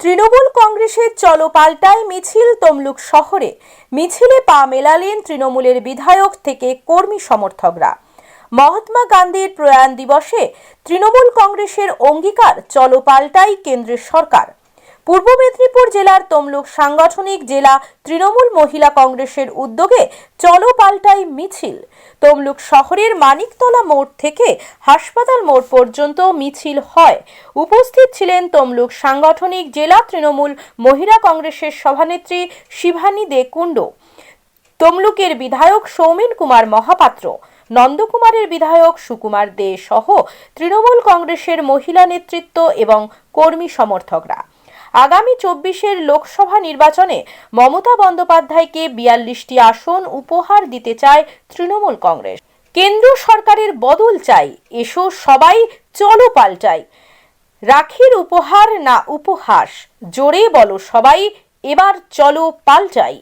তৃণমূল কংগ্রেসের চলো পাল্টায় মিছিল তমলুক শহরে। মিছিলে পা মেলালেন তৃণমূলের বিধায়ক থেকে কর্মী সমর্থকরা। মহাত্মা গান্ধীর প্রয়াণ দিবসে তৃণমূল কংগ্রেসের অঙ্গীকার চলপাল্টাই কেন্দ্রের সরকার। পূর্ব মেদিনীপুর জেলার তমলুক সাংগঠনিক জেলা তৃণমূল মহিলা কংগ্রেসের উদ্যোগে চলো পাল্টাই মিছিল। তমলুক শহরের মানিকতলা মোড় থেকে হাসপাতাল মোড় পর্যন্ত মিছিল হয়। উপস্থিত ছিলেন তমলুক সাংগঠনিক জেলা তৃণমূল মহিলা কংগ্রেসের সভানেত্রী শিভানী দে কুণ্ড তমলুকের বিধায়ক সৌমেন কুমার মহাপাত্র, নন্দকুমারের বিধায়ক সুকুমার দে সহ তৃণমূল কংগ্রেসের মহিলা নেতৃত্ব এবং কর্মী সমর্থকরা। আগামী চব্বিশের লোকসভা নির্বাচনে মমতা বন্দ্যোপাধ্যায়কে বিয়াল্লিশটি আসন উপহার দিতে চায় তৃণমূল কংগ্রেস। কেন্দ্র সরকারের বদল চাই, এসো সবাই চলো পাল্টাই। রাখির উপহার না উপহাস, জোরে বলো সবাই, এবার চলো পাল্টাই।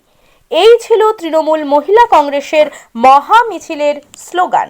এই ছিল তৃণমূল মহিলা কংগ্রেসের মহা মিছিলের স্লোগান।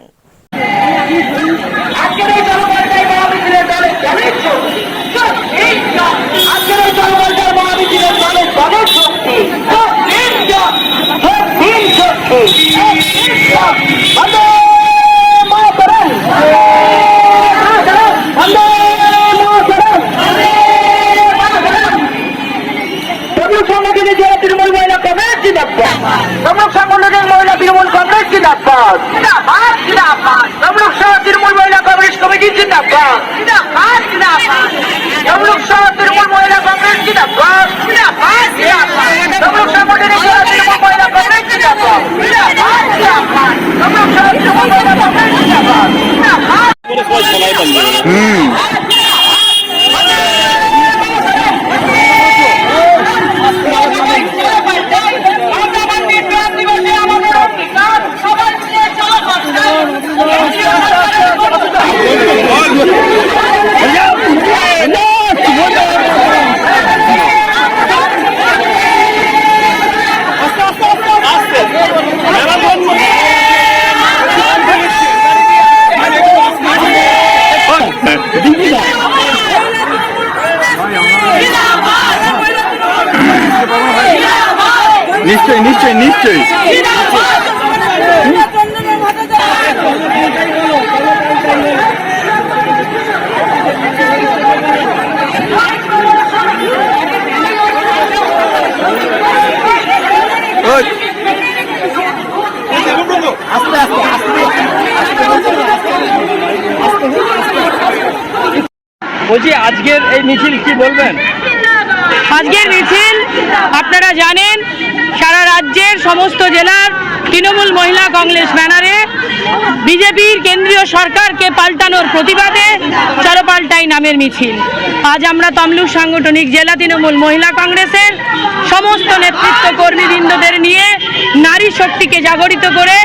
তমলুক সংগঠনের মহিলা মহিলা তৃণমূল কংগ্রেস জিন্দাবাদ। জিন্দাবাদ জিন্দাবাদ। তমলুক সহ তৃণমূল মহিলা কংগ্রেস কমিটি জিন্দাবাদ। জিন্দাবাদ জিন্দাবাদ। তমলুক সহ তৃণমূল মহিলা কংগ্রেস জিন্দাবাদ। জিন্দাবাদ জিন্দাবাদ তমলুক সংগঠনের জেলা তৃণমূল মহিলা কংগ্রেস জিন্দাবাদ জিন্দাবাদ জিন্দাবাদ তমলুক সহ তৃণমূল মহিলা কংগ্রেস জিন্দাবাদ জিন্দাবাদ নিশ্চয়ই নিশ্চয়ই নিশ্চয়ই। বলছি আজকের এই মিছিল কি বলবেন? আজকের মিছিল আপনারা জানেন সারা রাজ্যের সমস্ত জেলার তৃণমূল মহিলা কংগ্রেস ব্যানারে বিজেপির কেন্দ্রীয় সরকারকে পাল্টানোর প্রতিবাদে চলো পাল্টাই নামের মিছিল। আজ আমরা তমলুক সাংগঠনিক জেলা তৃণমূল মহিলা কংগ্রেসের সমস্ত নেতৃত্ব কর্মীবৃন্দদের নিয়ে শক্তিকে জাগরিত করে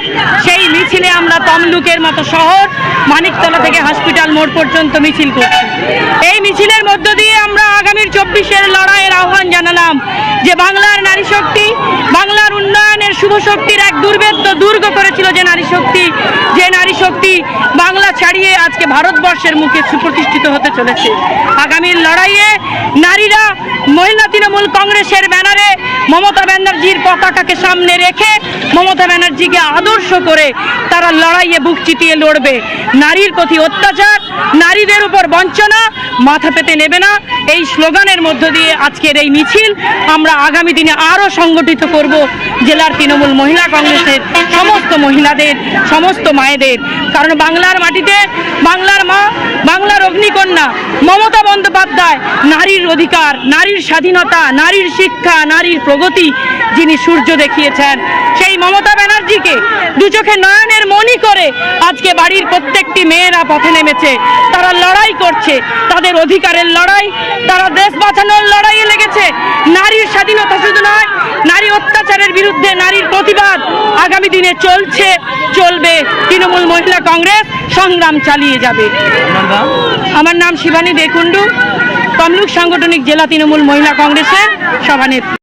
সেই মিছিলে আমরা তমলুকের মতো শহর, মানিকতলা থেকে হসপিটাল মোড় পর্যন্ত মিছিল করছি। এই মিছিলের মধ্য দিয়ে আমরা আগামীর চব্বিশের লড়াইয়ের আহ্বান জানালাম যে বাংলার নারী শক্তি, বাংলার উন্নয়নের শুভ শক্তির এক দুর্বেদ্য দুর্গ করেছিল যে নারী শক্তি। যে নারী শক্তি বাংলা ছাড়িয়ে আজকে ভারতবর্ষের মুখে সুপ্রতিষ্ঠিত হতে চলেছে। আগামীর লড়াইয়ে নারীরা মহিলা তৃণমূল কংগ্রেসের ব্যানারে মমতা ব্যানার্জির পতাকাকে সামনে রেখে মমতা ব্যানার্জিকে আদর্শ করে তারা লড়াইয়ে বুক চিতিয়ে লড়বে। নারীর প্রতি অত্যাচার, নারীদের উপর বঞ্চনা মাথা পেতে নেবে না। এই স্লোগানের মধ্য দিয়ে আজকের এই মিছিল আমরা আগামী দিনে আরও সংগঠিত করব জেলার তৃণমূল মহিলা কংগ্রেসের সমস্ত মহিলাদের, সমস্ত মায়েদের। কারণ বাংলার মাটিতে বাংলার মা, বাংলার অগ্নিকন্যা মমতা বন্দ্যোপাধ্যায় নারীর অধিকার, নারীর স্বাধীনতা, নারীর শিক্ষা, নারীর প্রগতি যিনি সূর্য দেখিয়েছেন সেই মমতা ব্যানার্জিকে দু চোখে নয়নের মনি করে আজকে বাড়ির প্রত্যেকটি মেয়েরা পথে নেমেছে। তারা লড়াই করছে তাদের অধিকারের লড়াই তারা দেশ বাঁচানোর লড়াইয়ে লেগেছে। নারীর স্বাধীনতা শুধু নয় নারী অত্যাচারের বিরুদ্ধে নারীর প্রতিবাদ আগামী দিনে চলছে চলবে। তৃণমূল মহিলা কংগ্রেস সংগ্রাম চালিয়ে যাবে। আমার নাম শিবানী দেকুন্ডু তমলুক সাংগঠনিক জেলা তৃণমূল মহিলা কংগ্রেসের সভানেত্রী।